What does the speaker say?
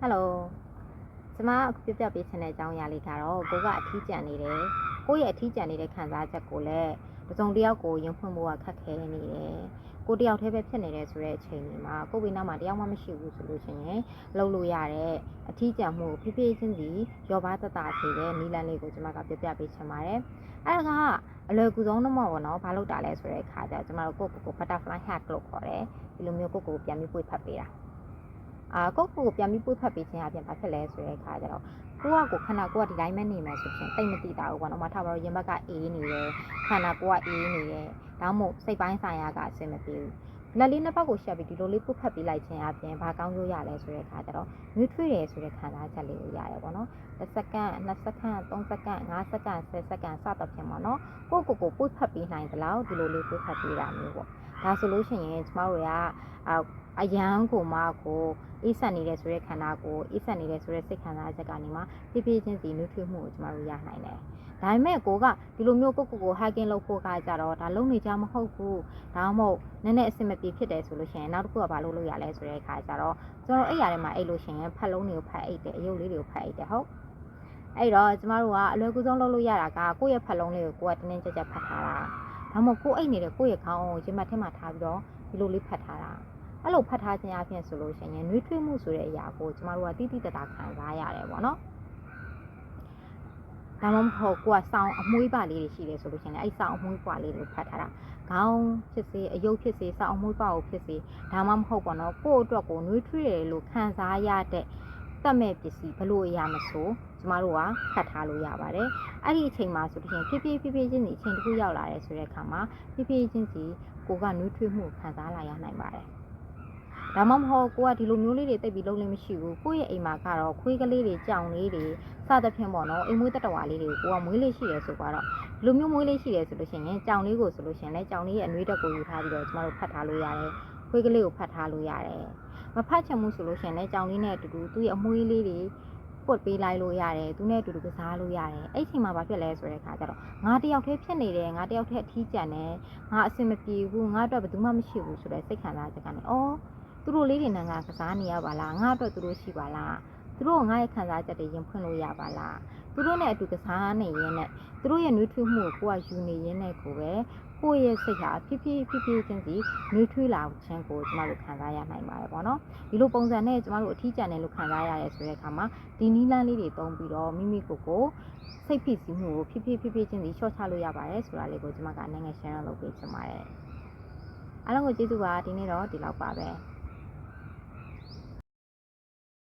ဟယ်လိုကျမအခုပြပြပေးချင်တဲ့အကြောင်းအရာလေးကတော့ကိုကအထီးကျန်နေတယ်ကိုရဲ့အထီးကျန်နေတဲ့ခံစားချက်ကိုလည်းပစုံတယောက်ကိုရင်ဖွင့်ဖို့ကခက်ခဲနေတယ်ကိုတယောက်တည်းပဲဖြစ်နေတယ်ဆိုတဲ့အချိန်မှာကိုဘေးနောက်မှာတယောက်မှမရှိဘူးဆိုလို့ရှိရင်လှုပ်လို့ရတဲ့အထီးကျန်မှုဖြည်းဖြည်းချင်းစီရောပါတတစေတဲ့နီလန်လေးကိုကျွန်မကပြပြပေးချင်ပါတယ်အဲ့ဒါကအလွယ်ကူဆုံးတော့မပေါ့နော်ဘာလို့တာလဲဆိုတဲ့အခါကျကျွန်မတို့ကိုကိုကို butterfly hack လို့ခေါ်တယ်ဒီလိုမျိုးကိုကိုပြန်ပြီးပွေဖတ်ပေးတာ အာကိုယ့်ကိုယ်ကိုပြန်ပြီးပွေ့ဖက်ပေးခြင်းအပြင်ဘာဖြစ်လဲဆိုတဲ့အခါကျတော့ကိုကကိုခန္ဓာကိုယ်ကဒီတိုင်းပဲနေမယ်ဆိုရင်တိတ်မတိတာဘူးပေါ့နော်။မထားပါတော့ရင်ဘက်ကအေးနေတယ်ခန္ဓာကိုယ်ကအေးနေတယ်ဒါမှမဟုတ်စိတ်ပိုင်းဆိုင်ရာကအဆင်မပြေဘူး။လက်လေးနှစ်ပတ်ကိုရှက်ပြီးဒီလိုလေးပွေ့ဖက်ပေးလိုက်ခြင်းအပြင်ဘာကောင်းကျိုးရလဲဆိုတဲ့အခါကျတော့နွေးထွေးတယ်ဆိုတဲ့ခံစားချက်လေးကိုရတယ်ပေါ့နော်။တစ်စက္ကန့်နှစ်စက္ကန့်သုံးစက္ကန့်ငါးစက္ကန့်ဆယ်စက္ကန့်စသဖြင့်ပေါ့နော်။ကိုယ့်ကိုယ်ကိုပွေ့ဖက်ပေးနိုင်သလားဒီလိုလေးပွေ့ဖက်ပေးတာမျိုးပေါ့။ဒါဆိုလို့ရှိရင်ကျမတို့တွေကအာ အယံကိုမကိုအေးဆက်နေတဲ့ဆိုတဲ့ခန္ဓာကိုအေးဆက်နေတဲ့ဆိုတဲ့စိတ်ခံစားချက်ကနေမှဖြည်းဖြည်းချင်းစီနှွေးထွေးမှုကိုကျမတို့ရနိုင်တယ်။ဒါပေမဲ့ကိုကဒီလိုမျိုးကိုကိုကို hacking လုပ်ဖို့ကကြတော့ဒါလုံးနေကြမဟုတ်ဘူး။ဒါမှမဟုတ်နည်းနည်းအဆင်မပြေဖြစ်တယ်ဆိုလို့ရှိရင်နောက်တစ်ခုကဘာလုပ်လို့ရလဲဆိုတဲ့အခါကျတော့ကျွန်တော်အဲ့ရထဲမှာအိတ်လို့ရှိရင်ဖတ်လုံးတွေကိုဖတ်အိတ်တယ်အယုတ်လေးတွေကိုဖတ်အိတ်တယ်ဟုတ်။အဲ့တော့ကျမတို့ကအလွယ်ကူဆုံးလုပ်လို့ရတာကကိုယ့်ရဲ့ဖတ်လုံးလေးကိုကိုကတင်းတင်းကြပ်ကြပ်ဖတ်ထားတာ။ဒါမှမဟုတ်ကိုယ်အိတ်နေတဲ့ကိုယ့်ရဲ့ခေါင်းကိုရင်မတ်ထဲမှာထားပြီးတော့ဒီလိုလေးဖတ်ထားတာ။ အဲ့လိုဖတ်ထားခြင်းအပြင်ဆိုလို့ရှိရင်နှွေးထွေးမှုဆိုတဲ့အရာကိုကျမတို့ကတိတိတတ်တာခံစားရတယ်ပေါ့နော်ဒါမှမဟုတ်ကိုကစောင်းအမွှေးပါလေးတွေရှိတယ်ဆိုလို့ရှိရင်အဲ့စောင်းအမွှေးပါလေးတွေဖတ်ထားတာခေါင်းဖြစ်စေအယုတ်ဖြစ်စေစောင်းအမွှေးပါကိုဖြစ်စေဒါမှမဟုတ်ပေါ့နော်ကိုယ့်အတွက်ကိုနှွေးထွေးတယ်လို့ခံစားရတဲ့တတ်မဲ့ပစ္စည်းဘလို့အရာမဆိုကျမတို့ကဖတ်ထားလို့ရပါတယ်အဲ့ဒီအချိန်မှာဆိုလို့ရှိရင်ဖြည်းဖြည်းဖြည်းဖြည်းချင်းစီအချိန်တစ်ခုရောက်လာတယ်ဆိုတဲ့အခါမှာဖြည်းဖြည်းချင်းစီကိုကနှွေးထွေးမှုခံစားလာရနိုင်ပါတယ် ဒါမှမဟုတ်ကိုကဒီလိုမျိုးလေးတွေတိတ်ပြီးလုံးလေးမရှိဘူးကိုယ့်ရဲ့အိမ်မှာကတော့ခွေးကလေးတွေကြောင်လေးတွေစသဖြင့်ပေါ့နော်အိမ်မွေးတတဝါလေးတွေကိုကမွေးလေးရှိတယ်ဆိုတော့ဒီလိုမျိုးမွေးလေးရှိတယ်ဆိုလို့ရှိရင်ကြောင်လေးကိုဆိုလို့ရှိရင်လည်းကြောင်လေးရဲ့အနှွေးတက်ကိုယူထားပြီးတော့ကျမတို့ဖတ်ထားလို့ရတယ်ခွေးကလေးကိုဖတ်ထားလို့ရတယ်မဖတ်ချင်ဘူးဆိုလို့ရှိရင်လည်းကြောင်လေးနဲ့အတူတူသူ့ရဲ့အမွေးလေးတွေပုတ်ပေးလိုက်လို့ရတယ်သူနဲ့အတူတူကစားလို့ရတယ်အဲ့ချိန်မှာဘာဖြစ်လဲဆိုတဲ့အခါကျတော့ငါတယောက်တည်းဖြစ်နေတယ်ငါတယောက်တည်းအထီးကျန်တယ်ငါအဆင်မပြေဘူးငါအတွက်ဘယ်သူမှမရှိဘူးဆိုတဲ့စိတ်ခံစားချက်ကနေအော် သူတို့လေးတွေနဲ့ငါကစားနေရပါလားငါအတွက်သူတို့ရှိပါလားသူတို့ငါရဲ့ခံစားချက်တွေရင်ဖွင့်လို့ရပါလားသူတို့နဲ့အတူကစားနေရင်းနဲ့သူတို့ရဲ့နှွေးထွေးမှုကိုကိုကယူနေရင်းနဲ့ကိုပဲကိုယ့်ရဲ့စိတ်ဟာဖြည်းဖြည်းဖြည်းဖြည်းချင်းစီနှွေးထွေးလာခြင်းကိုကျမတို့ခံစားရနိုင်ပါတယ်ပေါ့နော်ဒီလိုပုံစံနဲ့ကျမတို့အထီးကျန်တယ်လို့ခံစားရတယ်ဆိုတဲ့အခါမှာဒီနီးလန်းလေးတွေတုံးပြီးတော့မိမိကိုယ်ကိုစိတ်ဖိစီးမှုကိုဖြည်းဖြည်းဖြည်းဖြည်းချင်းစီလျှော့ချလို့ရပါတယ်ဆိုတာလေးကိုကျမကအနေငယ် share လုပ်ပေးချင်ပါတယ်အားလုံးကိုကျေးဇူးပါဒီနေ့တော့ဒီလောက်ပါပဲ